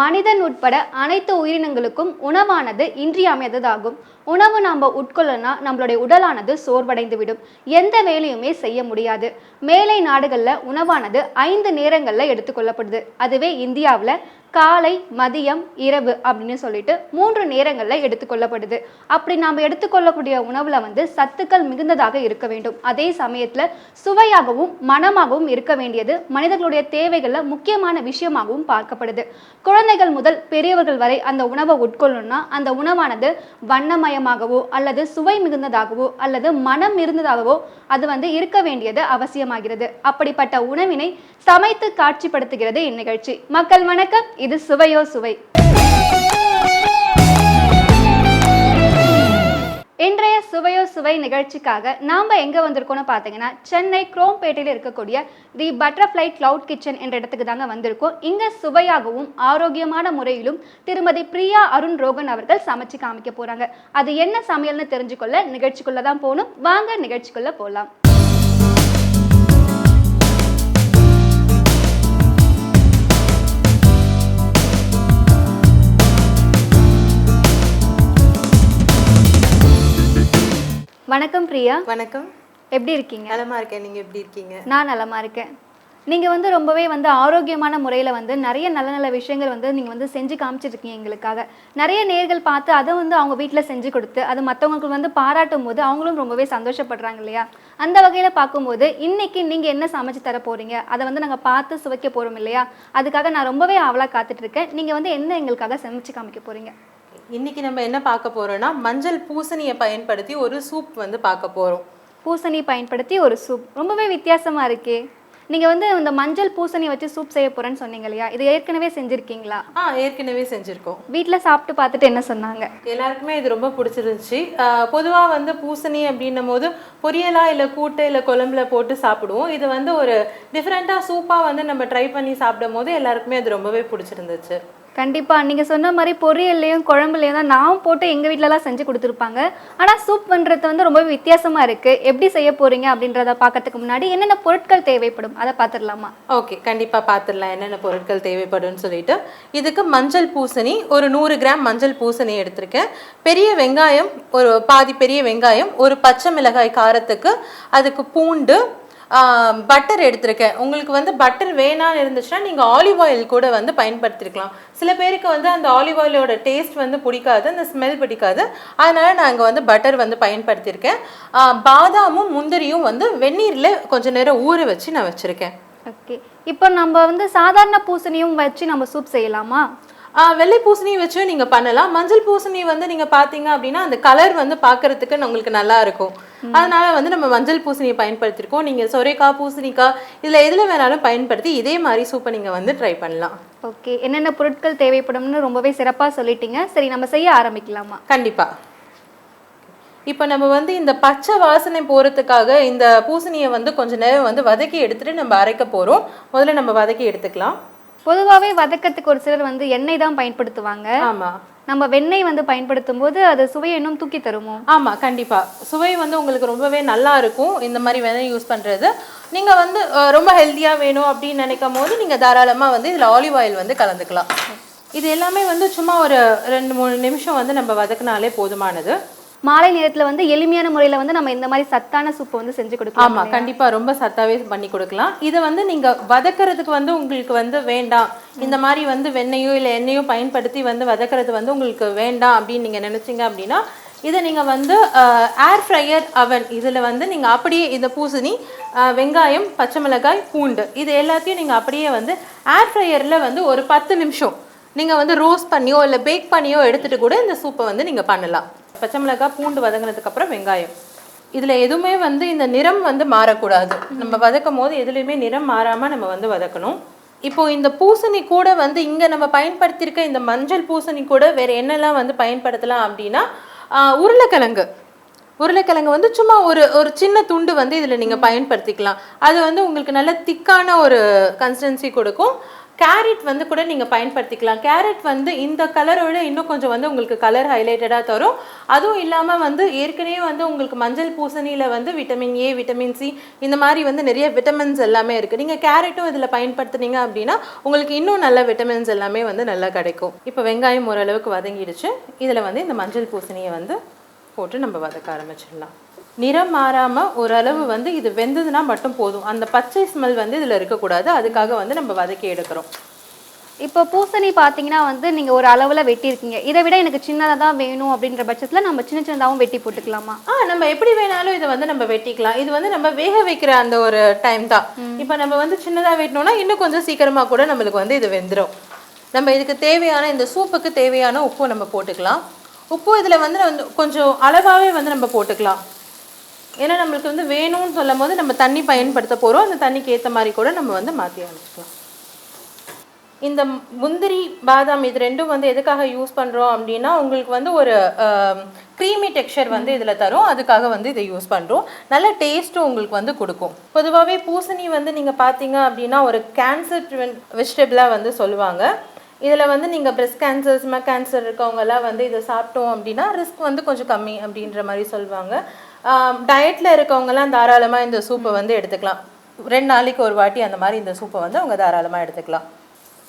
மனிதன் உட்பட அனைத்து உயிரினங்களுக்கும் உணவானது இன்றியமையாததாகும். உணவு நாம் உட்கொள்ளனா நம்மளுடைய உடலானது சோர்வடைந்து விடும் எந்த வேலையுமே செய்ய முடியாது. மேலை நாடுகளில் உணவானது ஐந்து நேரங்களில் எடுத்துக்கொள்ளப்படுது அதுவே இந்தியாவில் காலை மதியம் இரவு அப்படின்னு சொல்லிட்டு மூன்று நேரங்களில் எடுத்துக்கொள்ளப்படுது அப்படி நாம் எடுத்துக்கொள்ளக்கூடிய உணவில் வந்து சத்துக்கள் மிகுந்ததாக இருக்க வேண்டும். அதே சமயத்தில் சுவையாகவும் மனமாகவும் இருக்க வேண்டியது மனிதர்களுடைய தேவைகளில் முக்கியமான விஷயமாகவும் பார்க்கப்படுது. குழந்தைகள் முதல் பெரியவர்கள் வரை அந்த உணவை உட்கொள்ளணும்னா அந்த உணவானது வண்ணமயமாகவோ அல்லது சுவை மிகுந்ததாகவோ அல்லது மனம் இருந்ததாகவோ அது வந்து இருக்க வேண்டியது அவசியமாகிறது. அப்படிப்பட்ட உணவினை சமைத்து காட்சிப்படுத்துகிறது இந்நிகழ்ச்சி. மக்கள் வணக்கம். இது சுவையோ சுவை. இன்றைய சுவையோ சுவை நிகழ்ச்சிக்காக நாம் எங்கே வந்திருக்கோம்னு பார்த்தீங்கன்னா சென்னை குரோம்பேட்டையில் இருக்கக்கூடிய தி பட்டர்ஃப்ளை கிளவுட் கிச்சன் என்ற இடத்துக்கு தாங்க வந்திருக்கோம். இங்கே சுவையாகவும் ஆரோக்கியமான முறையிலும் திருமதி பிரியா அருண் ரோகன் அவர்கள் சமைச்சு காமிக்க போகிறாங்க அது என்ன சமையல்னு தெரிஞ்சுக்கொள்ள நிகழ்ச்சிக்குள்ளே தான் போகணும். வாங்க நிகழ்ச்சிக்குள்ளே போகலாம் வணக்கம் பிரியா. வணக்கம். எப்படி இருக்கீங்க? நலமா இருக்கேன். நீங்க எப்படி இருக்கீங்க? நான் நலமா இருக்கேன். நீங்கள் வந்து ரொம்பவே வந்து ஆரோக்கியமான முறையில் வந்து நிறைய நல்ல நல்ல விஷயங்கள் வந்து நீங்கள் வந்து செஞ்சு காமிச்சிருக்கீங்க எங்களுக்காக. நிறைய நேர்கள் பார்த்து அதை வந்து அவங்க வீட்டில் செஞ்சு கொடுத்து அது மற்றவங்களுக்கு வந்து பாராட்டும் போது அவங்களும் ரொம்பவே சந்தோஷப்படுறாங்க இல்லையா? அந்த வகையில் பார்க்கும்போது இன்னைக்கு நீங்கள் என்ன சமைச்சு தர போறீங்க? அதை வந்து நாங்கள் பார்த்து சுவைக்க போகிறோம் இல்லையா? அதுக்காக நான் ரொம்பவே ஆவலாக காத்துட்டு இருக்கேன். நீங்கள் வந்து என்ன எங்களுக்காக சமைச்சு காமிக்க போறீங்க? இன்னைக்கு நம்ம என்ன பார்க்க போறோம்னா மஞ்சள் பூசணியை பயன்படுத்தி ஒரு சூப் வந்து பார்க்க போறோம். பூசணி பயன்படுத்தி ஒரு சூப் ரொம்பவே வித்தியாசமா இருக்கே. நீங்கள் வந்து இந்த மஞ்சள் பூசணி வச்சு சூப் செய்ய போறேன்னு சொன்னீங்க இல்லையா? இது ஏற்கனவே செஞ்சுருக்கீங்களா? ஆ ஏற்கனவே செஞ்சிருக்கோம். வீட்டில் சாப்பிட்டு பார்த்துட்டு என்ன சொன்னாங்க? எல்லாருக்குமே இது ரொம்ப பிடிச்சிருந்துச்சு. பொதுவாக வந்து பூசணி அப்படின்னும் போது பொரியலா இல்லை கூட்டு இல்லை குழம்புல போட்டு சாப்பிடுவோம். இது வந்து ஒரு டிஃப்ரெண்ட்டாக சூப்பாக வந்து நம்ம ட்ரை பண்ணி சாப்பிடும் போது எல்லாருக்குமே அது ரொம்பவே பிடிச்சிருந்துச்சு. கண்டிப்பா. நீங்க சொன்ன மாதிரி பொரியல்லையும் குழம்புலையும் தான் நான் போட்டு எங்க வீட்லலாம் செஞ்சு கொடுத்துருப்பாங்க. ஆனா சூப் பண்றது வந்து ரொம்பவே வித்தியாசமா இருக்கு. எப்படி செய்ய போறீங்க அப்படின்றத பார்க்கறதுக்கு முன்னாடி என்னென்ன பொருட்கள் தேவைப்படும்? அதை பார்த்துடலாமா ஓகே. கண்டிப்பாக பார்த்துடலாம் என்னென்ன பொருட்கள் தேவைப்படும்னு சொல்லிட்டு. இதுக்கு மஞ்சள் பூசணி ஒரு நூறு கிராம் மஞ்சள் பூசணி எடுத்திருக்கேன். பெரிய வெங்காயம் ஒரு பாதி பெரிய வெங்காயம் ஒரு பச்சை மிளகாய் காரத்துக்கு அதுக்கு பூண்டு பட்டர் எடுத்திருக்கேன். உங்களுக்கு வந்து பட்டர் வேணான்னு இருந்துச்சுன்னா நீங்கள் ஆலிவ் ஆயில் கூட வந்து பயன்படுத்திருக்கலாம். சில பேருக்கு வந்து அந்த ஆலிவ் ஆயிலோட டேஸ்ட் வந்து பிடிக்காது அந்த ஸ்மெல் பிடிக்காது. அதனால நான் இங்கே வந்து பட்டர் வந்து பயன்படுத்தியிருக்கேன். பாதாமும் முந்திரியும் வந்து வெந்நீரில் கொஞ்ச நேரம் ஊற வச்சு நான் வச்சுருக்கேன். ஓகே இப்போ நம்ம வந்து சாதாரண பூசணியும் வச்சு நம்ம சூப் செய்யலாமா? வெள்ளை பூசணி வச்சு நீங்கள் பண்ணலாம். மஞ்சள் பூசணி வந்து நீங்கள் பார்த்தீங்க அப்படின்னா அந்த கலர் வந்து பார்க்கறதுக்கு உங்களுக்கு நல்லா இருக்கும். அதனால வந்து நம்ம மஞ்சள் பூசணியை பயன்படுத்தியிருக்கோம் நீங்கள் சொரைக்காய் பூசணிக்காய் இதில் எதில் வேணாலும் பயன்படுத்தி இதே மாதிரி சூப்பை நீங்கள் வந்து ட்ரை பண்ணலாம். ஓகே. என்னென்ன பொருட்கள் தேவைப்படும்னு ரொம்பவே சிறப்பா சொல்லிட்டீங்க. சரி நம்ம செய்ய ஆரம்பிக்கலாமா? கண்டிப்பா. இப்போ நம்ம வந்து இந்த பச்சை வாசனை போகிறதுக்காக இந்த பூசணியை வந்து கொஞ்ச நேரம் வந்து வதக்கி எடுத்துட்டு நம்ம அரைக்க போகிறோம் முதல்ல நம்ம வதக்கி எடுத்துக்கலாம். பொதுவாகவே வதக்கத்துக்கு ஒரு சிலர் வந்து எண்ணெய் தான் பயன்படுத்துவாங்க. ஆமாம் நம்ம வெண்ணெய் வந்து பயன்படுத்தும் போது அது சுவையை இன்னும் தூக்கி தருமோ? ஆமா கண்டிப்பா. சுவை வந்து உங்களுக்கு ரொம்பவே நல்லா இருக்கும். இந்த மாதிரி வெண்ணெய் யூஸ் பண்றது. நீங்க வந்து ரொம்ப ஹெல்த்தியா வேணும் அப்படின்னு நினைக்கும் போது நீங்க தாராளமா வந்து இதுல ஆலிவ் ஆயில் வந்து கலந்துக்கலாம். இது எல்லாமே வந்து சும்மா ஒரு ரெண்டு மூணு நிமிஷம் வந்து நம்ம வதக்குனாலே போதுமானது. மாலை நேரத்துல வந்து எளிமையான முறையில வந்து நம்ம இந்த மாதிரி சத்தான சூப் வந்து செஞ்சு கொடுக்கலாம் ஆமா கண்டிப்பா. ரொம்ப சத்தாவே பண்ணி கொடுக்கலாம். இதை வந்து நீங்க வதக்கறதுக்கு வந்து உங்களுக்கு வந்து வேண்டாம். இந்த மாதிரி வந்து வெண்ணெயோ இல்லை எண்ணெயோ பயன்படுத்தி வந்து வதக்கறது வந்து உங்களுக்கு வேண்டாம் அப்படின்னு நீங்க நினைச்சீங்க அப்படின்னா இதை நீங்க வந்து ஏர் ஃப்ரையர் அவன் இதுல வந்து நீங்க அப்படியே இந்த பூசணி வெங்காயம் பச்சை மிளகாய் பூண்டு இது எல்லாத்தையும் நீங்க அப்படியே வந்து ஏர் ஃப்ரையர்ல வந்து ஒரு பத்து நிமிஷம் நீங்க வந்து ரோஸ்ட் பண்ணியோ இல்லை பேக் பண்ணியோ எடுத்துட்டு கூட இந்த சூப்பை வந்து நீங்க பண்ணலாம். பச்சை மிளகாய் பூண்டு வதங்கினதுக்கு அப்புறம் வெங்காயம். இதில் எதுவுமே வந்து இந்த நிறம் வந்து மாறக்கூடாது. நம்ம வதக்கும் போது எதுலேயுமே நிறம் மாறாமல் நம்ம வந்து வதக்கணும். இப்போது இந்த பூசணி கூட வந்து இங்கே நம்ம பயன்படுத்தியிருக்க இந்த மஞ்சள் பூசணி கூட வேறு என்னெல்லாம் வந்து பயன்படுத்தலாம் அப்படின்னா உருளைக்கிழங்கு. உருளைக்கிழங்கு வந்து சும்மா ஒரு ஒரு சின்ன துண்டு வந்து இதில் நீங்கள் பயன்படுத்திக்கலாம். அது வந்து உங்களுக்கு நல்ல திக்கான ஒரு கன்சிஸ்டன்சி கொடுக்கும். கேரட் வந்து கூட நீங்கள் பயன்படுத்திக்கலாம். கேரட் வந்து இந்த கலரோட இன்னும் கொஞ்சம் வந்து உங்களுக்கு கலர் ஹைலைட்டடாக தரும். அதுவும் இல்லாமல் வந்து ஏற்கனவே வந்து உங்களுக்கு மஞ்சள் பூசணியில் வந்து விட்டமின் ஏ விட்டமின் சி இந்த மாதிரி வந்து நிறைய விட்டமின்ஸ் எல்லாமே இருக்குது நீங்கள் கேரட்டும் இதில் பயன்படுத்துனீங்க அப்படின்னா உங்களுக்கு இன்னும் நல்ல விட்டமின்ஸ் எல்லாமே வந்து நல்லா கிடைக்கும். இப்போ வெங்காயம் ஓரளவுக்கு வதங்கிடுச்சு. இதில் வந்து இந்த மஞ்சள் பூசணியை வந்து போட்டு நம்ம வதக்க ஆரம்பிச்சிடலாம். நிறம் மாறாமல் ஓரளவு வந்து இது வெந்ததுன்னா மட்டும் போதும். அந்த பச்சை ஸ்மெல் வந்து இதில் இருக்கக்கூடாது. அதுக்காக வந்து நம்ம வதக்கி எடுக்கிறோம். இப்போ பூசணி பார்த்தீங்கன்னா வந்து நீங்க ஒரு அளவுல வெட்டியிருக்கீங்க. இதை விட எனக்கு சின்னதாக தான் வேணும் அப்படின்ற பட்சத்துல நம்ம சின்ன சின்னதாகவும் வெட்டி போட்டுக்கலாமா? ஆ நம்ம எப்படி வேணாலும் இதை வந்து நம்ம வெட்டிக்கலாம். இது வந்து நம்ம வேக வைக்கிற அந்த ஒரு டைம் தான். இப்போ நம்ம வந்து சின்னதாக வெட்டினோம்னா இன்னும் கொஞ்சம் சீக்கிரமாக கூட நம்மளுக்கு வந்து இது வெந்துடும் நம்ம இதுக்கு தேவையான இந்த சூப்புக்கு தேவையான உப்பு நம்ம போட்டுக்கலாம். உப்பு இதில் வந்து வந்து கொஞ்சம் அளவாகவே வந்து நம்ம போட்டுக்கலாம். ஏன்னா நம்மளுக்கு வந்து வேணும்னு சொல்லும் போது நம்ம தண்ணி பயன்படுத்த போகிறோம் அந்த தண்ணிக்கு ஏற்ற மாதிரி கூட நம்ம வந்து மாற்றி அமைச்சிக்கலாம் இந்த முந்திரி பாதாம் இது ரெண்டும் வந்து எதுக்காக யூஸ் பண்ணுறோம் அப்படின்னா உங்களுக்கு வந்து ஒரு க்ரீமி டெக்ஸ்சர் வந்து இதில் தரும். அதுக்காக வந்து இதை யூஸ் பண்ணுறோம் நல்ல டேஸ்ட்டும் உங்களுக்கு வந்து கொடுக்கும். பொதுவாகவே பூசணி வந்து நீங்கள் பார்த்தீங்க அப்படின்னா ஒரு கேன்சர் வெஜிடபிளாக வந்து சொல்லுவாங்க. இதில் வந்து நீங்கள் பிரெஸ்ட் கேன்சர் ஸ்மக் கேன்சர் இருக்கவங்கெல்லாம் வந்து இதை சாப்பிட்டோம் அப்படின்னா ரிஸ்க் வந்து கொஞ்சம் கம்மி அப்படின்ற மாதிரி சொல்லுவாங்க. டயட்டில் இருக்கவங்கலாம் தாராளமாக இந்த சூப்பை வந்து எடுத்துக்கலாம். ரெண்டு நாளைக்கு ஒரு வாட்டி அந்த மாதிரி இந்த சூப்பை வந்து அவங்க தாராளமாக எடுத்துக்கலாம்.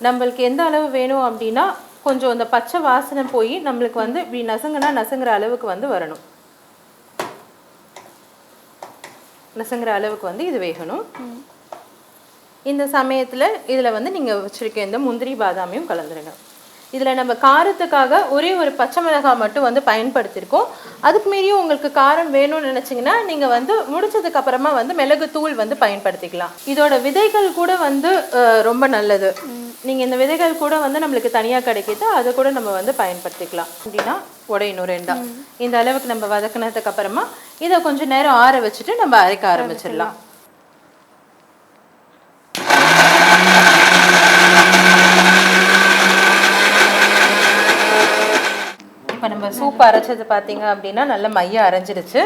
நம்மளுக்கு எந்த அளவு வேணும் அப்படின்னா கொஞ்சம் அந்த பச்சை வாசனை போய் நம்மளுக்கு வந்து இப்படி நசுங்குனா நசுங்குற அளவுக்கு வந்து வரணும். நசுங்குற அளவுக்கு வந்து இது வேகணும். இந்த சமயத்தில் இதில் வந்து நீங்கள் வச்சுருக்க இந்த முந்திரி பாதாமையும் கலந்துருங்க. இதில் நம்ம காரத்துக்காக ஒரே ஒரு பச்சை மிளகாய் மட்டும் வந்து பயன்படுத்தியிருக்கோம் அதுக்கு மீறியும் உங்களுக்கு காரம் வேணும்னு நினச்சிங்கன்னா நீங்கள் வந்து முடிச்சதுக்கு அப்புறமா வந்து மிளகு தூள் வந்து பயன்படுத்திக்கலாம். இதோட விதைகள் கூட வந்து ரொம்ப நல்லது. நீங்கள் இந்த விதைகள் கூட வந்து நம்மளுக்கு தனியாக கிடைக்கிது அதை கூட நம்ம வந்து பயன்படுத்திக்கலாம். அப்படின்னா உடையணும் ரெண்டா இந்த அளவுக்கு நம்ம வதக்குனதுக்கு அப்புறமா இதை கொஞ்சம் நேரம் ஆற வச்சுட்டு நம்ம அரைக்க ஆரம்பிச்சிடலாம். இப்போ அரைச்சது பார்த்தீங்க அப்படின்னா நல்ல மையம் அரைஞ்சிடுச்சு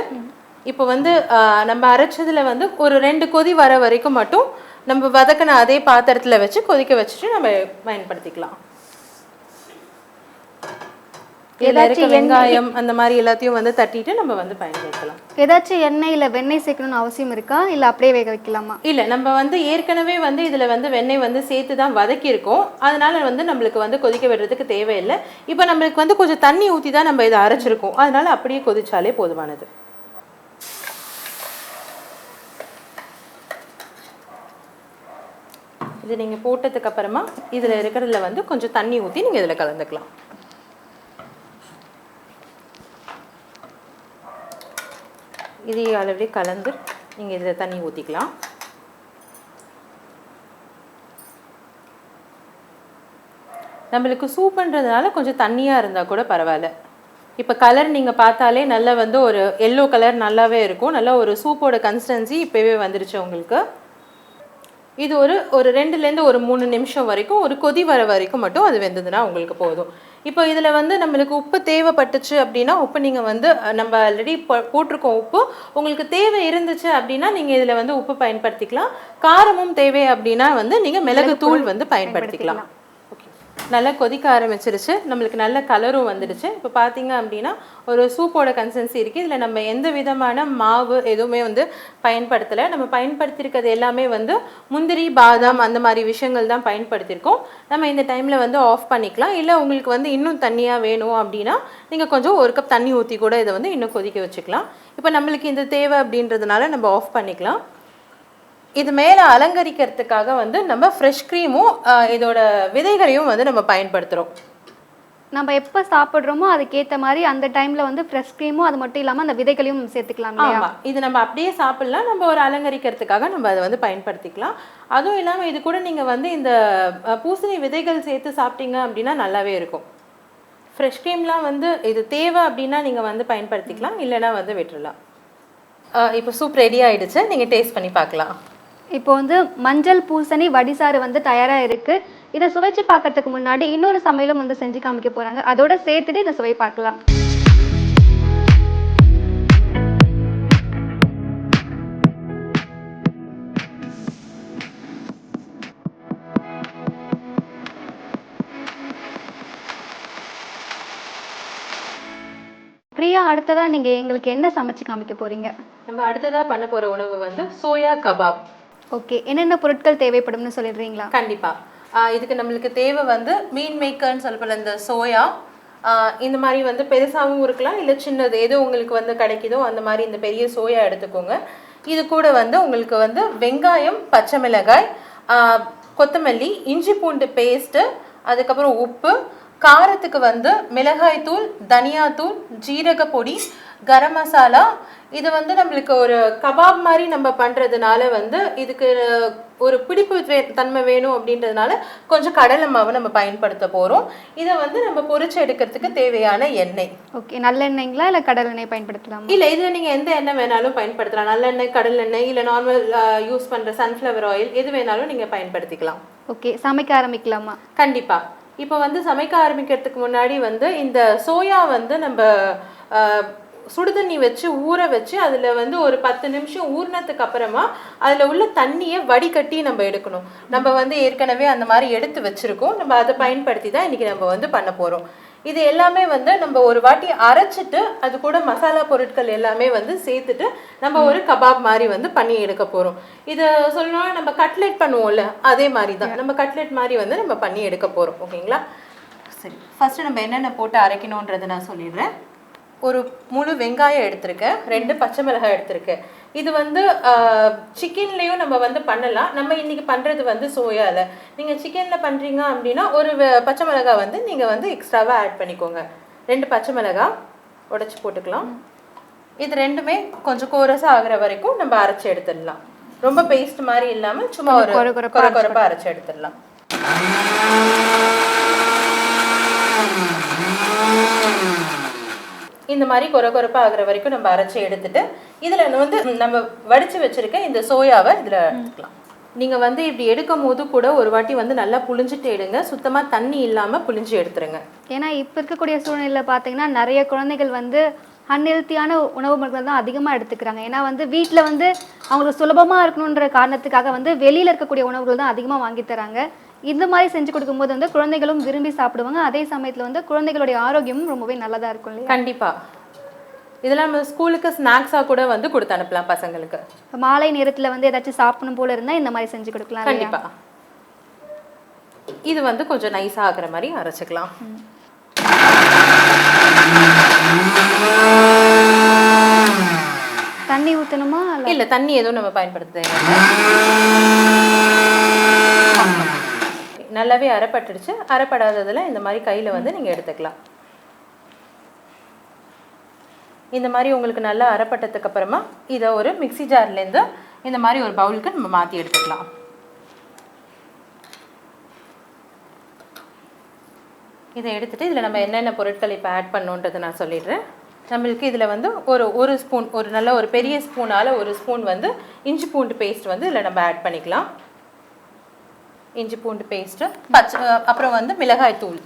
இப்போ வந்து ஆஹ், நம்ம அரைச்சதுல வந்து ஒரு ரெண்டு கொதி வர வரைக்கும் மட்டும் நம்ம வதக்கின அதே பாத்திரத்துல வச்சு கொதிக்க வச்சுட்டு நம்ம பயன்படுத்திக்கலாம். இருக்க வெங்காயம் அந்த மாதிரி எல்லாத்தையும் வந்து தட்டிட்டு நம்ம வந்து பயன்படுத்தலாம். ஏதாச்சும் எண்ணெய் இல்லை வெண்ணெய் சேர்க்கணும்னு அவசியம் இருக்கா? இல்லை அப்படியே வேக வைக்கலாமா? இல்லை நம்ம வந்து ஏற்கனவே வந்து இதில் வந்து வெண்ணெய் வந்து சேர்த்து தான் வதக்கியிருக்கோம். அதனால வந்து நம்மளுக்கு வந்து கொதிக்க விடுறதுக்கு தேவையில்லை. இப்போ நம்மளுக்கு வந்து கொஞ்சம் தண்ணி ஊற்றி தான் நம்ம இதை அரைச்சிருக்கோம். அதனால அப்படியே கொதிச்சாலே போதுமானது. இது நீங்கள் போட்டதுக்கு அப்புறமா இதில் இருக்கிறதுல வந்து கொஞ்சம் தண்ணி ஊற்றி நீங்கள் இதில் கலந்துக்கலாம். இதே அளவுலேயே கலந்து நீங்கள் இதில் தண்ணி ஊற்றிக்கலாம் நம்மளுக்கு சூப்புன்றதுனால கொஞ்சம் தண்ணியாக இருந்தால் கூட பரவாயில்ல. இப்போ கலர் நீங்கள் பார்த்தாலே நல்லா வந்து ஒரு எல்லோ கலர் நல்லாவே இருக்கும். நல்லா ஒரு சூப்போட கன்சிஸ்டன்சி இப்போவே வந்துருச்சு உங்களுக்கு. இது ஒரு ஒரு ரெண்டுலேருந்து ஒரு மூணு நிமிஷம் வரைக்கும் ஒரு கொதி வர வரைக்கும் மட்டும் அது வெந்ததுன்னா உங்களுக்கு போதும். இப்போ இதில் வந்து நம்மளுக்கு உப்பு தேவைப்பட்டுச்சு அப்படின்னா உப்பு நீங்கள் வந்து நம்ம ஆல்ரெடி போட்டிருக்கோம் உப்பு. உங்களுக்கு தேவை இருந்துச்சு அப்படின்னா நீங்கள் இதில் வந்து உப்பு பயன்படுத்திக்கலாம். காரமும் தேவை அப்படின்னா வந்து நீங்கள் மிளகு தூள் வந்து பயன்படுத்திக்கலாம். நல்லா கொதிக்க ஆரம்பிச்சிருச்சு. நம்மளுக்கு நல்ல கலரும் வந்துடுச்சு. இப்போ பார்த்தீங்க அப்படின்னா ஒரு சூப்போட கன்சன்சி இருக்குது இதில் நம்ம எந்த விதமான மாவு எதுவுமே வந்து பயன்படுத்தலை. நம்ம பயன்படுத்தியிருக்கிறது எல்லாமே வந்து முந்திரி பாதாம் அந்த மாதிரி விஷயங்கள் தான் பயன்படுத்தியிருக்கோம் நம்ம இந்த டைமில் வந்து ஆஃப் பண்ணிக்கலாம். இல்லை உங்களுக்கு வந்து இன்னும் தண்ணியாக வேணும் அப்படின்னா நீங்கள் கொஞ்சம் ஒரு கப் தண்ணி ஊற்றி கூட இதை வந்து இன்னும் கொதிக்க வச்சுக்கலாம். இப்போ நம்மளுக்கு இந்த தேவை அப்படின்றதுனால நம்ம ஆஃப் பண்ணிக்கலாம். இது மேலே அலங்கரிக்கிறதுக்காக வந்து நம்ம ஃப்ரெஷ் க்ரீமும் இதோட விதைகளையும் வந்து நம்ம பயன்படுத்துகிறோம் நம்ம எப்போ சாப்பிட்றோமோ அதுக்கேற்ற மாதிரி அந்த டைம்ல வந்து ஃப்ரெஷ் க்ரீமும் அது மட்டும் இல்லாமல் அந்த விதைகளையும் சேர்த்துக்கலாம் ஆமாம் இது நம்ம அப்படியே சாப்பிடலாம் நம்ம ஒரு அலங்கரிக்கிறதுக்காக நம்ம அதை வந்து பயன்படுத்திக்கலாம். அதுவும் இல்லாமல் இது கூட நீங்கள் வந்து இந்த பூசணி விதைகள் சேர்த்து சாப்பிட்டீங்க அப்படின்னா நல்லாவே இருக்கும். ஃப்ரெஷ் க்ரீம்லாம் வந்து இது தேவை அப்படின்னா நீங்கள் வந்து பயன்படுத்திக்கலாம் இல்லைன்னா வந்து விட்டுறலாம். அஹ், இப்போ சூப் ரெடி ஆயிடுச்சு. நீங்கள் டேஸ்ட் பண்ணி பார்க்கலாம். இப்போ வந்து மஞ்சள் பூசணி வடிசாறு வந்து தயாராக இருக்கு. இதை சுவைச்சு பார்க்கறதுக்கு முன்னாடி இன்னொரு சமையலும் வந்து செஞ்சு காமிக்க போகிறாங்க அதோட சேர்த்துட்டு இதை சுவை பார்க்கலாம். பிரியா அடுத்ததாக நீங்கள் எங்களுக்கு என்ன சமைச்சு காமிக்க போறீங்க? நம்ம அடுத்ததாக பண்ண போகிற உணவு வந்து சோயா கபாப். ஓகே என்னென்ன பொருட்கள் தேவைப்படும்னு சொல்லிடுறீங்களா? கண்டிப்பாக இதுக்கு நம்மளுக்கு தேவை வந்து மீன் மேக்கர்னு சொல்லப்போல இந்த சோயா இந்த மாதிரி வந்து பெருசாகவும் இருக்கலாம் இல்லை சின்னது எது உங்களுக்கு வந்து கிடைக்குதோ அந்த மாதிரி இந்த பெரிய சோயா எடுத்துக்கோங்க. இது கூட வந்து உங்களுக்கு வந்து வெங்காயம் பச்சை மிளகாய் கொத்தமல்லி இஞ்சி பூண்டு பேஸ்ட்டு அதுக்கப்புறம் உப்பு காரத்துக்கு வந்து மிளகாய் தூள் தனியாத்தூள் ஜீரக பொடி கரம் மசாலா இது வந்து நம்மளுக்கு ஒரு கபாப் மாதிரி நம்ம பண்ணுறதுனால வந்து இதுக்கு ஒரு பிடிப்பு தன்மை வேணும் அப்படின்றதுனால கொஞ்சம் கடலை மாவு நம்ம பயன்படுத்த போகிறோம் இதை வந்து நம்ம பொரிச்சு எடுக்கிறதுக்கு தேவையான எண்ணெய். ஓகே நல்லெண்ணெய்ங்களா இல்லை கடலெண்ணெய் பயன்படுத்தலாமா? இல்லை இதில் நீங்கள் எந்த எண்ணெய் வேணாலும் பயன்படுத்தலாம். நல்லெண்ணெய் கடலெண்ணெய் இல்லை நார்மல் யூஸ் பண்ணுற சன்ஃப்ளவர் ஆயில் எது வேணாலும் நீங்கள் பயன்படுத்திக்கலாம். ஓகே சமைக்க ஆரம்பிக்கலாமா? கண்டிப்பா. இப்போ வந்து சமைக்க ஆரம்பிக்கிறதுக்கு முன்னாடி வந்து இந்த சோயா வந்து நம்ம சுடுதண்ணி வச்சு ஊற வச்சு அதில் வந்து ஒரு பத்து நிமிஷம் ஊறினதுக்கு அப்புறமா அதில் உள்ள தண்ணியை வடிகட்டி நம்ம எடுக்கணும். நம்ம வந்து ஏற்கனவே அந்த மாதிரி எடுத்து வச்சுருக்கோம். நம்ம அதை பயன்படுத்தி தான் இன்னைக்கு நம்ம வந்து பண்ண போகிறோம் இது எல்லாமே வந்து நம்ம ஒரு வாட்டி அரைச்சிட்டு அது கூட மசாலா பொருட்கள் எல்லாமே வந்து சேர்த்துட்டு நம்ம ஒரு கபாப் மாதிரி வந்து பண்ணி எடுக்க போகிறோம் இதை சொல்லணும்னா நம்ம கட்லெட் பண்ணுவோம்ல அதே மாதிரி தான். நம்ம கட்லெட் மாதிரி வந்து நம்ம பண்ணி எடுக்க போகிறோம் ஓகேங்களா? சரி. ஃபஸ்ட்டு நம்ம என்னென்ன போட்டு அரைக்கணுன்றதை நான் சொல்லிடுறேன். ஒரு முழு வெங்காயம் எடுத்திருக்கேன் ரெண்டு பச்சை மிளகாய் எடுத்திருக்கேன் இது வந்து சிக்கன்லேயும் நம்ம வந்து பண்ணலாம். நம்ம இன்னைக்கு பண்ணுறது வந்து சோயாவில் நீங்கள் சிக்கனில் பண்ணுறீங்க அப்படின்னா ஒரு பச்சை மிளகாய் வந்து நீங்கள் வந்து எக்ஸ்ட்ராவாக ஆட் பண்ணிக்கோங்க. ரெண்டு பச்சை மிளகாய் உடைச்சி போட்டுக்கலாம். இது ரெண்டுமே கொஞ்சம் கோரஸாக ஆகுற வரைக்கும் நம்ம அரைச்சி எடுத்துடலாம். ரொம்ப பேஸ்ட் மாதிரி இல்லாமல் சும்மா ஒரு கொர கொரப்பாக அரைச்சி எடுத்துடலாம். இந்த மாதிரி கொர கொரப்பா ஆகுற வரைக்கும் நம்ம அரைச்சி எடுத்துட்டு இதுல வந்து நம்ம வடிச்சு வச்சிருக்க இந்த சோயாவை இதுல எடுத்துக்கலாம். நீங்க வந்து இப்படி எடுக்கும் போது கூட ஒரு வாட்டி வந்து நல்லா புளிஞ்சிட்டு எடுங்க. சுத்தமா தண்ணி இல்லாம புளிஞ்சு எடுத்துருங்க. ஏன்னா இப்போ இருக்கக்கூடிய சூழ்நிலையில் பார்த்தீங்கன்னா நிறைய குழந்தைகள் வந்து அன்ஹெல்த்தியான உணவு முறைகள் தான் அதிகமாக எடுத்துக்கிறாங்க. ஏன்னா வந்து வீட்டில் வந்து அவங்களுக்கு சுலபமாக இருக்கணுன்ற காரணத்துக்காக வந்து வெளியில் இருக்கக்கூடிய உணவுகள் தான் அதிகமாக வாங்கி தராங்க. இந்த மாதிரி செஞ்சு கொடுக்கும்போது வந்து குழந்தைகளும் விரும்பி சாப்பிடுவாங்க. அதே சமயத்தில் வந்து குழந்தைகளுடைய ஆரோக்கியமும் ரொம்பவே நல்லதாக இருக்கும் இல்லையா? கண்டிப்பா. இதெல்லாம் நம்ம ஸ்கூலுக்கு ஸ்நாக்ஸா கூட வந்து கொடுத்து அனுப்பலாம் பசங்களுக்கு. மாலை நேரத்தில் வந்து ஏதாச்சும் சாப்பிடணும் போல இருந்தால் இந்த மாதிரி செஞ்சு கொடுக்கலாம் இல்லையா? கண்டிப்பா. இது வந்து கொஞ்சம் நைஸா ஆகுற மாதிரி அரைச்சிக்கலாம். தண்ணி ஊற்றணுமா இல்லை? தண்ணி எதுவும் நம்ம பயன்படுத்த நல்லாவே அரைப்பட்டுடுச்சு. அரைப்படாததுல இந்த மாதிரி கையில வந்து நீங்க எடுத்துக்கலாம். இந்த மாதிரி உங்களுக்கு நல்லா அரைப்பட்டதுக்கு அப்புறமா இதை ஒரு மிக்ஸி ஜார்லேருந்து இந்த மாதிரி ஒரு பவுலுக்கு நம்ம மாற்றி எடுத்துக்கலாம். இதை எடுத்துட்டு இதில் நம்ம என்னென்ன பொருட்கள் இப்போ ஆட் பண்ணோன்றதை நான் சொல்லிடுறேன். நம்மளுக்கு இதில் வந்து ஒரு ஒரு ஸ்பூன் ஒரு நல்ல ஒரு பெரிய ஸ்பூனால் ஒரு ஸ்பூன் வந்து இஞ்சி பூண்டு பேஸ்ட் வந்து இதில் நம்ம ஆட் பண்ணிக்கலாம். இஞ்சி பூண்டு பேஸ்ட்டு பச்சை அப்புறம் வந்து மிளகாய் தூள்.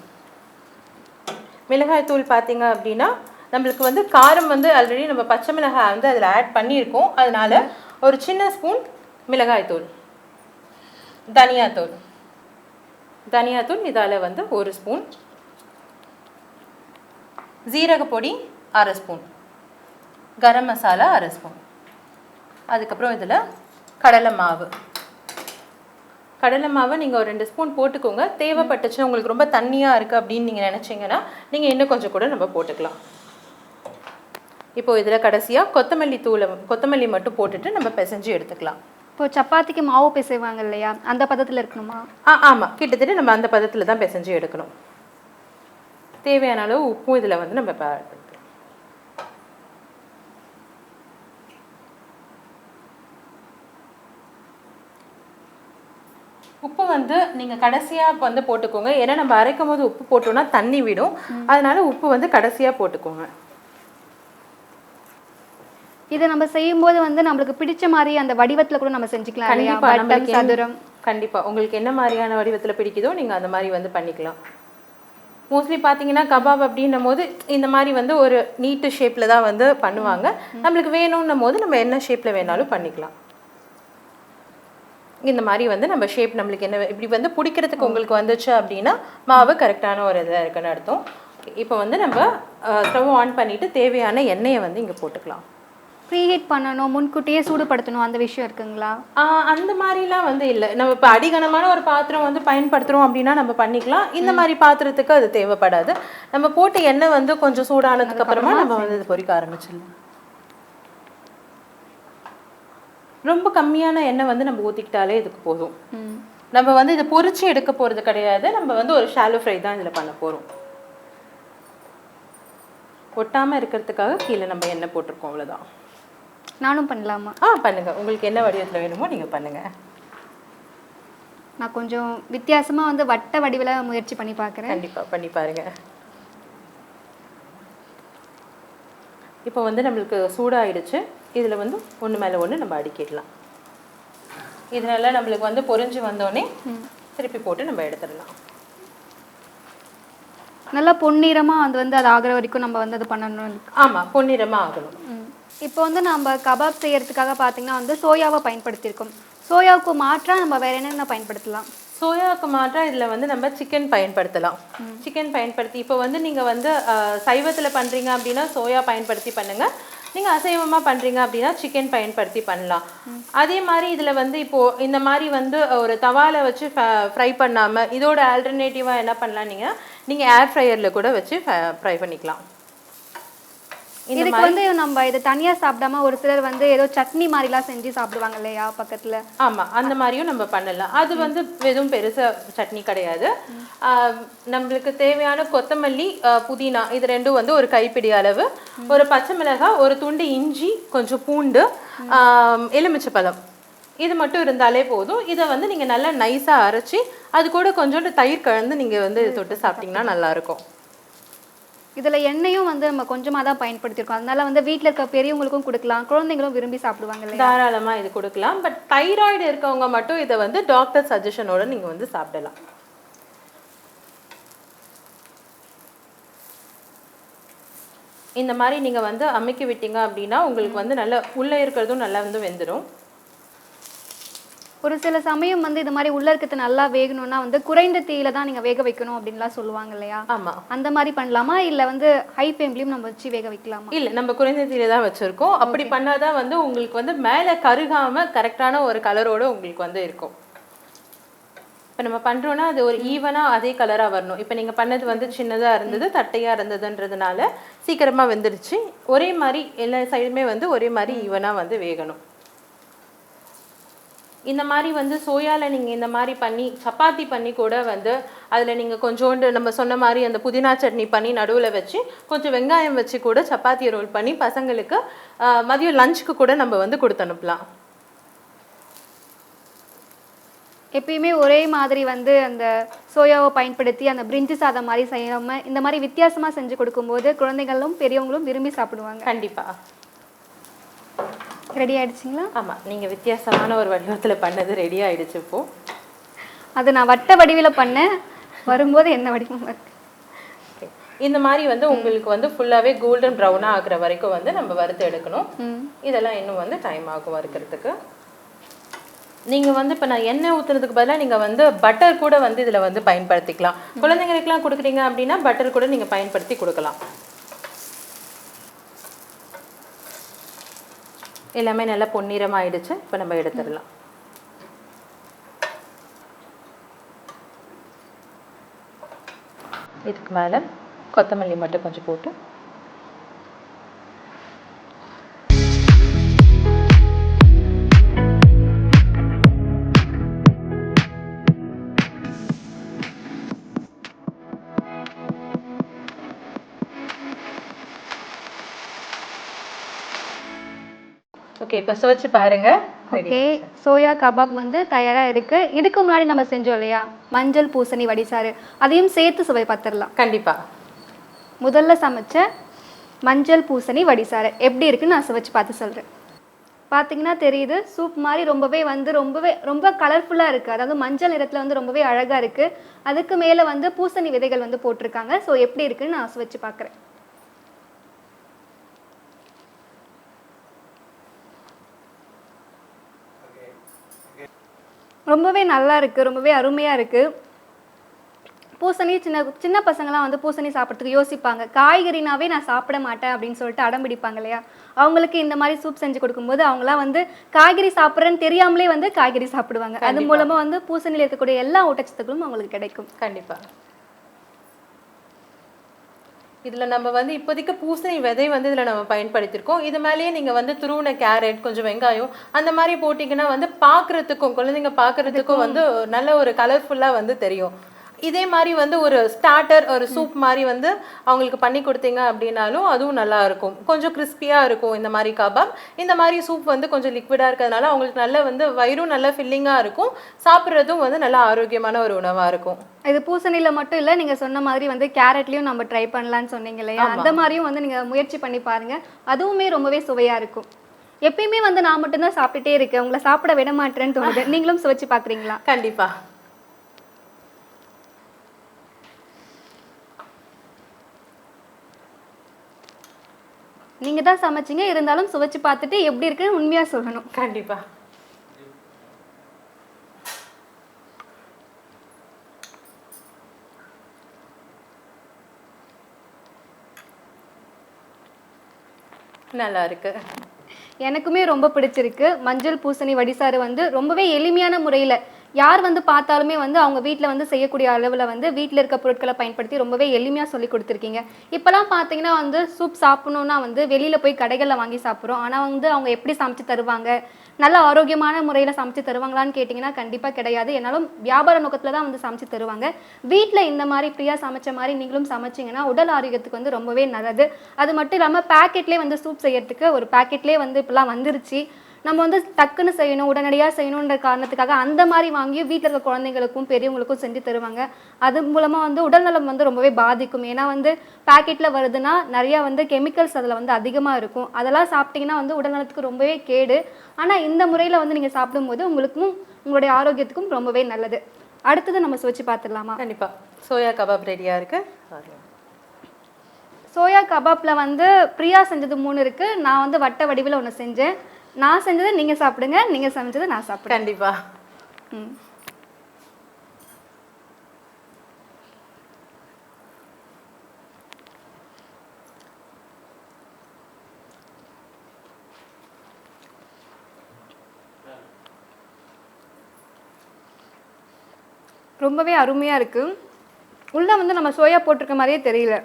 மிளகாய் தூள் பார்த்தீங்க அப்படின்னா நம்மளுக்கு வந்து காரம் வந்து ஆல்ரெடி நம்ம பச்சை மிளகாய் வந்து அதில் ஆட் பண்ணியிருக்கோம். அதனால் ஒரு சின்ன ஸ்பூன் மிளகாய் தூள். தனியாத்தூள் தனியாத்தூள் இதால் வந்து ஒரு ஸ்பூன் ஜீரக பொடி அரை ஸ்பூன் கரம் மசாலா அரை ஸ்பூன் அதுக்கப்புறம் இதில் கடலை மாவு. கடலை மாவை நீங்கள் ஒரு ரெண்டு ஸ்பூன் போட்டுக்கோங்க. தேவைப்பட்டுச்சு உங்களுக்கு ரொம்ப தண்ணியாக இருக்குது அப்படின்னு நீங்கள் நினச்சிங்கன்னா நீங்கள் இன்னும் கொஞ்சம் கூட நம்ம போட்டுக்கலாம். இப்போ இதில் கடைசியாக கொத்தமல்லி தூளை கொத்தமல்லி மட்டும் போட்டுட்டு நம்ம பிசைஞ்சு எடுத்துக்கலாம். இப்போ சப்பாத்திக்கு மாவு பிசைவாங்க இல்லையா? அந்த பதத்தில் இருக்கணுமா? ஆ ஆமாம் கிட்டத்தட்ட நம்ம அந்த பதத்தில் தான் பிசைஞ்சு எடுக்கணும். தேவையான அளவு உப்பும் இதில் வந்து நம்ம இப்போ add பண்ணிக்கலாம் உப்பு வந்து நீங்கள் கடைசியாக வந்து போட்டுக்கோங்க. ஏன்னா நம்ம அரைக்கும் போது உப்பு போட்டோம்னா தண்ணி விடும். அதனால உப்பு வந்து கடைசியாக போட்டுக்கோங்க. இதை நம்ம செய்யும்போது வந்து நம்மளுக்கு பிடிச்ச மாதிரி அந்த வடிவத்துல கூட நம்ம செஞ்சுக்கலாம் இல்லையா? கண்டிப்பா. வட்டம் நம்மளுக்கு என்ன- சதுரம். கண்டிப்பா. உங்களுக்கு என்ன மாதிரியான வடிவத்துல பிடிக்குதோ நீங்க அந்த மாதிரி வந்து பண்ணிக்கலாம். மோஸ்ட்லி பார்த்தீங்கன்னா கபாப் அப்படின்னும் போது இந்த மாதிரி வந்து ஒரு நீட்டு ஷேப்பில் தான் வந்து பண்ணுவாங்க. நம்மளுக்கு வேணும்னும் போது நம்ம என்ன ஷேப்பில் வேணாலும் பண்ணிக்கலாம். இந்த மாதிரி வந்து நம்ம ஷேப் நம்மளுக்கு என்ன இப்படி வந்து பிடிக்கிறதுக்கு உங்களுக்கு வந்துச்சு அப்படின்னா மாவு கரெக்டான ஒரு இதாக இருக்குன்னு அர்த்தம். இப்போ வந்து நம்ம ஸ்டவ் ஆன் பண்ணிட்டு தேவையான எண்ணெயை வந்து இங்கே போட்டுக்கலாம். ப்ரீஹீட் பண்ணணும் முன்கூட்டியே சூடுபடுத்தணும் அந்த விஷயம் இருக்குங்களா? அந்த மாதிரிலாம் வந்து இல்லை. நம்ம இப்போ அடிகனமான ஒரு பாத்திரம் வந்து பயன்படுத்துகிறோம் அப்படின்னா நம்ம பண்ணிக்கலாம். இந்த மாதிரி பாத்திரத்துக்கு அது தேவைப்படாது. நம்ம போட்ட எண்ணெய் வந்து கொஞ்சம் சூடானதுக்கு அப்புறமா நம்ம வந்து இது பொரிக்க ஆரம்பிச்சிடலாம். ரொம்ப கம்மியான எண்ணெய் வந்து நம்ம ஊற்றிக்கிட்டாலே இதுக்கு போதும். நம்ம வந்து இதை பொரிச்சு எடுக்க போகிறது கிடையாது. நம்ம வந்து ஒரு ஷாலோ ஃப்ரை தான் இதில் பண்ண போகிறோம் ஒட்டாமல் இருக்கிறதுக்காக கீழே நம்ம எண்ணெய் போட்டிருக்கோம் அவ்வளோதான் நானும் பண்ணலாமா? ஆ பண்ணுங்க. உங்களுக்கு என்ன வடிவத்தில் வேணுமோ நீங்கள் பண்ணுங்க. நான் கொஞ்சம் வித்தியாசமாக வந்து வட்ட வடிவில் முயற்சி பண்ணி பார்க்குறேன் கண்டிப்பாக பண்ணி பாருங்க. இப்போ வந்து நம்மளுக்கு சூடாயிடுச்சு. இதில் வந்து ஒன்று மேலே ஒன்று நம்ம அடுக்கிடலாம். இதனால நம்மளுக்கு வந்து பொரிஞ்சு வந்தோடனே திருப்பி போட்டு நம்ம எடுத்துடலாம். நல்லா பொன்னிறமாக அது வந்து அது ஆகிற வரைக்கும் நம்ம வந்து அது பண்ணணும் ஆமாம் பொன்னிறமாக ஆகணும். இப்போ வந்து நம்ம கபாப் செய்யறதுக்காக பார்த்தீங்கன்னா வந்து சோயாவை பயன்படுத்தியிருக்கோம். சோயாவுக்கு மாற்றா நம்ம வேற என்னென்ன பயன்படுத்தலாம்? சோயாவுக்கு மாற்றா இதில் வந்து நம்ம சிக்கன் பயன்படுத்தலாம். சிக்கன் பயன்படுத்தி இப்போ வந்து நீங்கள் வந்து சைவத்தில் பண்ணுறீங்க அப்படின்னா சோயா பயன்படுத்தி பண்ணுங்கள் நீங்கள் அசைவமாக பண்ணுறீங்க அப்படின்னா சிக்கன் பயன்படுத்தி பண்ணலாம். அதே மாதிரி இதில் வந்து இப்போது இந்த மாதிரி வந்து ஒரு தவால வச்சு ஃப்ரை பண்ணாமல் இதோட ஆல்டர்னேட்டிவாக என்ன பண்ணலாம் நீங்கள் நீங்கள் ஏர் ஃப்ரையரில் கூட வச்சு ஃப்ரை பண்ணிக்கலாம். இதுக்கு வந்து நம்ம இதை தனியா சாப்பிடாம ஒரு சிலர் வந்து ஏதோ சட்னி மாதிரிலாம் செஞ்சு சாப்பிடுவாங்க இல்லையா பக்கத்துல? ஆமாம் அந்த மாதிரியும் நம்ம பண்ணலாம். அது வந்து எதுவும் பெருசா சட்னி கிடையாது. நம்மளுக்கு தேவையான கொத்தமல்லி புதினா இது ரெண்டும் வந்து ஒரு கைப்பிடி அளவு. ஒரு பச்சை மிளகாய் ஒரு துண்டு இஞ்சி கொஞ்சம் பூண்டு ஆஹ் எலுமிச்சைப்பழம். இது மட்டும் இருந்தாலே போதும். இதை வந்து நீங்கள் நல்லா நைஸாக அரைச்சி அது கூட கொஞ்சோண்டு தயிர் கலந்து நீங்கள் வந்து தொட்டு சாப்பிட்டீங்கன்னா நல்லாயிருக்கும் இதில் எண்ணெயும் வந்து நம்ம கொஞ்சமாக தான் பயன்படுத்தியிருக்கோம் அதனால வந்து வீட்டில் இருக்க பெரியவங்களுக்கும் கொடுக்கலாம் குழந்தைங்களும் விரும்பி சாப்பிடுவாங்க இல்லையா? தாராளமாக இது கொடுக்கலாம். பட் தைராய்டு இருக்கவங்க மட்டும் இதை வந்து டாக்டர் சஜஷனோட நீங்கள் வந்து சாப்பிடலாம். இந்த மாதிரி நீங்கள் வந்து அமைக்கி விட்டீங்க அப்படின்னா உங்களுக்கு வந்து நல்ல உள்ளே இருக்கிறதும் நல்லா வந்து வெந்துடும் ஒரு சில சமயம் வந்து இது மாதிரி உள்ள இருக்கிறது நல்லா வேகணும்னா வந்து குறைந்த தீயில தான் நீங்க வேக வைக்கணும் அப்படின்லாம் சொல்லுவாங்க இல்லையா? ஆமாம் அந்த மாதிரி பண்ணலாமா? இல்ல வந்து ஹை ஃப்ளேம்லயும் நம்ம வச்சு வேக வைக்கலாமா? இல்லை நம்ம குறைந்த தீயில தான் வச்சுருக்கோம். அப்படி பண்ணாதான் வந்து உங்களுக்கு வந்து மேலே கருகாமல் கரெக்டான ஒரு கலரோட உங்களுக்கு வந்து இருக்கும். இப்போ நம்ம பண்ணுறோன்னா அது ஒரு ஈவனாக அதே கலராக வரணும். இப்போ நீங்கள் பண்ணது வந்து சின்னதாக இருந்தது தட்டையாக இருந்ததுன்றதுனால சீக்கிரமாக வெந்துடுச்சு ஒரே மாதிரி எல்லா சைடுமே வந்து ஒரே மாதிரி ஈவனாக வந்து வேகணும். இந்த மாதிரி வந்து சோயாவில் நீங்கள் இந்த மாதிரி பண்ணி சப்பாத்தி பண்ணி கூட வந்து அதில் நீங்கள் கொஞ்சோண்டு நம்ம சொன்ன மாதிரி அந்த புதினா சட்னி பண்ணி நடுவில் வச்சு கொஞ்சம் வெங்காயம் வச்சு கூட சப்பாத்தி ரோல் பண்ணி பசங்களுக்கு மதியம் லஞ்சுக்கு கூட நம்ம வந்து கொடுத்து அனுப்பலாம் எப்பயுமே ஒரே மாதிரி வந்து அந்த சோயாவை பயன்படுத்தி அந்த பிரிஞ்சி சாதம் மாதிரி செய்யாம இந்த மாதிரி வித்தியாசமா செஞ்சு கொடுக்கும்போது குழந்தைகளும் பெரியவங்களும் விரும்பி சாப்பிடுவாங்க. கண்டிப்பாக ரெடி ஆயிடுச்சுங்களா ஆமாம் நீங்கள் வித்தியாசமான ஒரு வடிவத்தில் பண்ணது ரெடி ஆயிடுச்சு இப்போ. அது நான் வட்ட வடிவில் பண்ணேன் வரும்போது என்ன வடிவம் இருக்கு? Okay. இந்த மாதிரி வந்து உங்களுக்கு வந்து ஃபுல்லாகவே கோல்டன் ப்ரௌனாக ஆகுற வரைக்கும் வந்து நம்ம வறுத்து எடுக்கணும். இதெல்லாம் இன்னும் வந்து டைம் ஆகும் வறுக்கிறதுக்கு. நீங்கள் வந்து இப்போ நான் எண்ணெய் ஊற்றுறதுக்கு பதிலாக நீங்கள் வந்து பட்டர் கூட வந்து இதில் வந்து பயன்படுத்திக்கலாம். குழந்தைங்களுக்குலாம் கொடுக்குறீங்க அப்படின்னா பட்டர் கூட நீங்கள் பயன்படுத்தி கொடுக்கலாம். எல்லாமே நல்லா பொன்னிறம் ஆயிடுச்சு இப்போ நம்ம எடுத்துடலாம். இதுக்கு மேலே கொத்தமல்லி மட்டும் கொஞ்சம் போட்டு ஓகே இப்போ சுவைச்சு பாருங்க. ஓகே சோயா கபாப் வந்து தயாரா இருக்கு. இதுக்கு முன்னாடி நம்ம செஞ்சோம் இல்லையா? மஞ்சள் பூசணி வடிசாறு. அதையும் சேர்த்து சுவை பார்த்துடலாம் கண்டிப்பா. முதல்ல சமைச்ச மஞ்சள் பூசணி வடிசாறு. எப்படி இருக்குன்னு நான் சுவைச்சு பார்த்து சொல்கிறேன் பார்த்தீங்கன்னா தெரியுது சூப் மாதிரி ரொம்பவே வந்து ரொம்பவே ரொம்ப கலர்ஃபுல்லாக இருக்குது அதாவது மஞ்சள் நிறத்தில் வந்து ரொம்பவே அழகாக இருக்குது அதுக்கு மேலே வந்து பூசணி விதைகள் வந்து போட்டிருக்காங்க. ஸோ எப்படி இருக்குன்னு நான் சுவைச்சு பார்க்குறேன் ரொம்பவே நல்லா இருக்குது ரொம்பவே அருமையாக இருக்குது பூசணி சின்ன சின்ன பசங்கலாம் வந்து பூசணி சாப்பிட்றதுக்கு யோசிப்பாங்க. காய்கறினாவே நான் சாப்பிட மாட்டேன் அப்படின்னு சொல்லிட்டு அடம் பிடிப்பாங்க இல்லையா? அவங்களுக்கு இந்த மாதிரி சூப் செஞ்சு கொடுக்கும்போது அவங்களாம் வந்து காய்கறி சாப்பிட்றேன்னு தெரியாமலே வந்து காய்கறி சாப்பிடுவாங்க. அது கண்டிப்பா. மூலமா வந்து பூசணியில் இருக்கக்கூடிய எல்லா ஊட்டச்சத்துக்களும் அவங்களுக்கு கிடைக்கும். கண்டிப்பா. இதுல நம்ம வந்து இப்போதைக்கு பூசணி விதை வந்து இதுல நம்ம பயன்படுத்தியிருக்கோம். இது மேலேயே நீங்க வந்து துருவின கேரட் கொஞ்சம் வெங்காயம் அந்த மாதிரி போட்டிங்கன்னா வந்து பார்க்கறதுக்கும் குழந்தைங்க பார்க்கறதுக்கும் வந்து நல்ல ஒரு கலர்ஃபுல்லா வந்து தெரியும். இதே மாதிரி வந்து ஒரு ஸ்டார்டர் ஒரு சூப் மாதிரி வந்து அவங்களுக்கு பண்ணி கொடுத்தீங்க அப்படின்னாலும் அதுவும் நல்லா இருக்கும். கொஞ்சம் கிறிஸ்பியா இருக்கும் இந்த மாதிரி கபாப். இந்த மாதிரி சூப் வந்து கொஞ்சம் லிக்விடா இருக்கிறதுனால அவங்களுக்கு நல்ல வந்து வயிறும் நல்ல ஃபில்லிங்கா இருக்கும். சாப்பிட்றதும் வந்து நல்ல ஆரோக்கியமான ஒரு உணவா இருக்கும். இது பூசணியில மட்டும் இல்ல நீங்க சொன்ன மாதிரி வந்து கேரட்லயும் நம்ம ட்ரை பண்ணலாம்னு சொன்னீங்க இல்லையா? அந்த மாதிரியும் வந்து நீங்க முயற்சி பண்ணி பாருங்க. அதுவுமே ரொம்பவே சுவையா இருக்கும். எப்பயுமே வந்து நான் மட்டும்தான் சாப்பிட்டுட்டே இருக்கேன். உங்களை சாப்பிட விட மாட்டேன்னு தோணுது. நீங்களும் சுவைச்சு பாக்குறீங்களா? கண்டிப்பா. நீங்க தான் சமைச்சீங்க இருந்தாலும் சுவைச்சு பார்த்துட்டு எப்படி இருக்குன்னு உண்மையா சொல்லணும். கண்டிப்பா. நல்லா இருக்கு எனக்குமே ரொம்ப பிடிச்சிருக்கு. மஞ்சள் பூசணி வடிசாறு வந்து ரொம்பவே எளிமையான முறையில் யார் வந்து பார்த்தாலுமே வந்து அவங்க வீட்டில் வந்து செய்யக்கூடிய அளவில் வந்து வீட்டில் இருக்க பொருட்களை பயன்படுத்தி ரொம்பவே எளிமையாக சொல்லி கொடுத்துருக்கீங்க. இப்போலாம் பார்த்தீங்கன்னா வந்து சூப் சாப்பிடணுன்னா வந்து வெளியில் போய் கடைகளில் வாங்கி சாப்பிட்றோம். ஆனால் வந்து அவங்க எப்படி சமைச்சு தருவாங்க? நல்ல ஆரோக்கியமான முறையில் சமைச்சு தருவாங்களான்னு கேட்டிங்கன்னா கண்டிப்பாக கிடையாது. என்னாலும் வியாபார நோக்கத்தில் தான் வந்து சமைச்சு தருவாங்க. வீட்டில் இந்த மாதிரி ஃப்ரீயாக சமைச்ச மாதிரி நீங்களும் சமைச்சிங்கன்னா உடல் ஆரோக்கியத்துக்கு வந்து ரொம்பவே நல்லது. அது மட்டும் இல்லாமல் பேக்கெட்லேயே வந்து சூப் செய்யறதுக்கு ஒரு பேக்கெட்லேயே வந்து இப்போலாம் வந்துருச்சு. நம்ம வந்து டக்குன்னு செய்யணும் உடனடியாக செய்யணுன்ற காரணத்துக்காக அந்த மாதிரி வாங்கி வீட்டில் இருக்க குழந்தைங்களுக்கும் பெரியவங்களுக்கும் செஞ்சு தருவாங்க. அது மூலமாக வந்து உடல்நலம் வந்து ரொம்பவே பாதிக்கும். ஏன்னா வந்து பேக்கெட்டில் வருதுன்னா நிறையா வந்து கெமிக்கல்ஸ் அதில் வந்து அதிகமாக இருக்கும். அதெல்லாம் சாப்பிட்டீங்கன்னா வந்து உடல்நலத்துக்கு ரொம்பவே கேடு. ஆனால் இந்த முறையில் வந்து நீங்கள் சாப்பிடும்போது உங்களுக்கும் உங்களுடைய ஆரோக்கியத்துக்கும் ரொம்பவே நல்லது. அடுத்தது நம்ம சுவைச்சு பார்த்துடலாமா? கண்டிப்பா. சோயா கபாப் ரெடியா இருக்கு. சோயா கபாப்பில் வந்து பிரியா செஞ்சது மூணு இருக்குது நான் வந்து வட்ட வடிவில் ஒன்று செஞ்சேன். நான் செஞ்சதை நீங்கள் சாப்பிடுங்க நீங்கள் சமைச்சதை நான் சாப்பிடுறேன். கண்டிப்பா. ம். ரொம்பவே அருமையாக இருக்குது உள்ளே வந்து நம்ம சோயா போட்டிருக்க மாதிரியே தெரியல.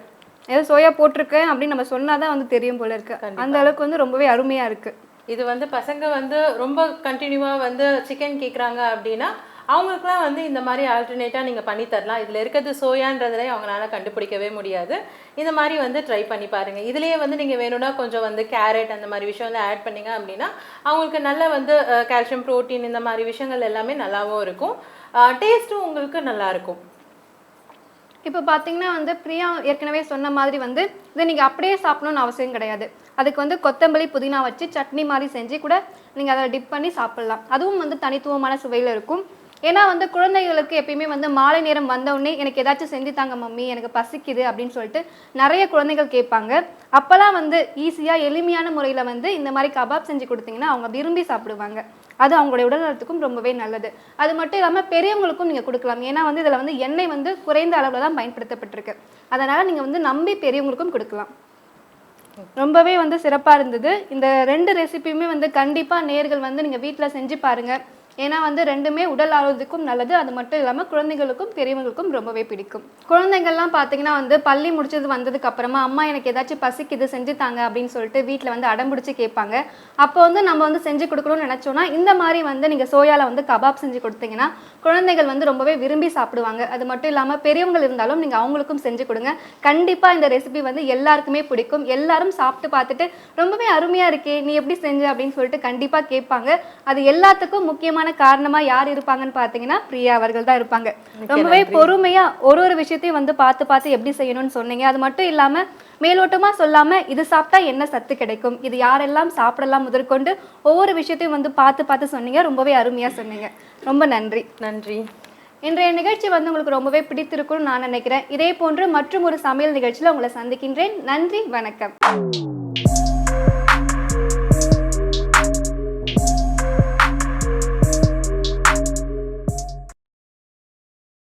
ஏதோ சோயா போட்டிருக்கேன் அப்படின்னு நம்ம சொன்னாதான் வந்து தெரியும் போல இருக்கு. அந்த அளவுக்கு வந்து ரொம்பவே அருமையாக இருக்குது இது வந்து பசங்க வந்து ரொம்ப கண்டினியூவாக வந்து சிக்கன் கேட்குறாங்க அப்படின்னா அவங்களுக்குலாம் வந்து இந்த மாதிரி ஆல்டர்னேட்டாக நீங்கள் பண்ணி தரலாம். இதில் இருக்கிறது சோயான்றதுலே அவங்களால கண்டுபிடிக்கவே முடியாது. இந்த மாதிரி வந்து ட்ரை பண்ணி பாருங்கள் இதுலேயே வந்து நீங்கள் வேணும்னா கொஞ்சம் வந்து கேரட் அந்த மாதிரி விஷயம்லாம் ஆட் பண்ணீங்க அப்படின்னா அவங்களுக்கு நல்ல வந்து கால்சியம் ப்ரோட்டீன் இந்த மாதிரி விஷயங்கள் எல்லாமே நல்லாவும் இருக்கும். டேஸ்ட்டும் உங்களுக்கு நல்லாயிருக்கும் இப்போ பார்த்தீங்கன்னா வந்து பிரியா ஏற்கனவே சொன்ன மாதிரி வந்து இதை நீங்கள் அப்படியே சாப்பிடணும்னு அவசியம் கிடையாது. அதுக்கு வந்து கொத்தமல்லி புதினா வச்சு சட்னி மாதிரி செஞ்சு கூட நீங்கள் அதை டிப் பண்ணி சாப்பிட்லாம். அதுவும் வந்து தனித்துவமான சுவையில் இருக்கும். ஏன்னா வந்து குழந்தைகளுக்கு எப்பயுமே வந்து மாலை நேரம் வந்தவுடனே எனக்கு ஏதாச்சும் செஞ்சு தாங்க மம்மி எனக்கு பசிக்குது அப்படின்னு சொல்லிட்டு நிறைய குழந்தைகள் கேட்பாங்க. அப்போல்லாம் வந்து ஈஸியாக எளிமையான முறையில் வந்து இந்த மாதிரி கபாப் செஞ்சு கொடுத்தீங்கன்னா அவங்க விரும்பி சாப்பிடுவாங்க. அது அவங்களுடைய உடல்நலத்துக்கும் ரொம்பவே நல்லது. அது மட்டும் இல்லாமல் பெரியவங்களுக்கும் நீங்கள் கொடுக்கலாம். ஏன்னா வந்து இதில் வந்து எண்ணெய் வந்து குறைந்த அளவில் தான் பயன்படுத்தப்பட்டிருக்கு. அதனால் நீங்கள் வந்து நம்பி பெரியவங்களுக்கும் கொடுக்கலாம். ரொம்பவே வந்து சிறப்பாக இருந்தது. இந்த ரெண்டு ரெசிபியுமே வந்து கண்டிப்பாக நேர்கள் வந்து நீங்கள் வீட்டில் செஞ்சு பாருங்கள் ஏன்னா வந்து ரெண்டுமே உடல் ஆரோக்கியத்துக்கும் நல்லது. அது மட்டும் இல்லாமல் குழந்தைகளுக்கும் பெரியவங்களுக்கும் ரொம்பவே பிடிக்கும். குழந்தைங்கள்லாம் பார்த்தீங்கன்னா வந்து பள்ளி முடிச்சது வந்ததுக்கு அப்புறமா அம்மா எனக்கு ஏதாச்சும் பசிக்குது செஞ்சு தாங்க அப்படின்னு சொல்லிட்டு வீட்டில் வந்து அடம்பிடிச்சு கேட்பாங்க. அப்போ வந்து நம்ம வந்து செஞ்சு கொடுக்கணும்னு நினச்சோன்னா இந்த மாதிரி வந்து நீங்கள் சோயாவில் வந்து கபாப் செஞ்சு கொடுத்தீங்கன்னா குழந்தைகள் வந்து ரொம்பவே விரும்பி சாப்பிடுவாங்க. அது மட்டும் இல்லாமல் பெரியவங்க இருந்தாலும் நீங்கள் அவங்களுக்கும் செஞ்சு கொடுங்க. கண்டிப்பாக இந்த ரெசிபி வந்து எல்லாருக்குமே பிடிக்கும். எல்லாரும் சாப்பிட்டு பார்த்துட்டு ரொம்பவே அருமையாக இருக்கே நீ எப்படி செஞ்ச? அப்படின்னு சொல்லிட்டு கண்டிப்பாக கேட்பாங்க. அது எல்லாத்துக்கும் முக்கியமான காரணமாக யார் இருப்பாங்கன்னு பார்த்தீங்கன்னா பிரியா அவர்கள் தான் இருப்பாங்க. ரொம்பவே பொறுமையா ஒரு ஒரு விஷயத்தையும் வந்து பார்த்து பார்த்து எப்படி செய்யணும்னு சொன்னீங்க. அது மட்டும் இல்லாம மேலோட்டமா சொல்லாம இது சாப்பிட்டா என்ன சத்து கிடைக்கும்? இது யாரெல்லாம் சாப்பிடலாம் முதற்கொண்டு ஒவ்வொரு விஷயத்தையும் வந்து பார்த்து பார்த்து சொன்னீங்க. ரொம்பவே அருமையா சொன்னீங்க. ரொம்ப நன்றி. நன்றி. இன்றைய நிகழ்ச்சி வந்து உங்களுக்கு ரொம்பவே பிடித்திருக்கும்னு நான் நினைக்கிறேன். இதே போன்று மற்றும் ஒரு சமையல் நிகழ்ச்சியில் உங்களை சந்திக்கின்றேன். நன்றி. வணக்கம்.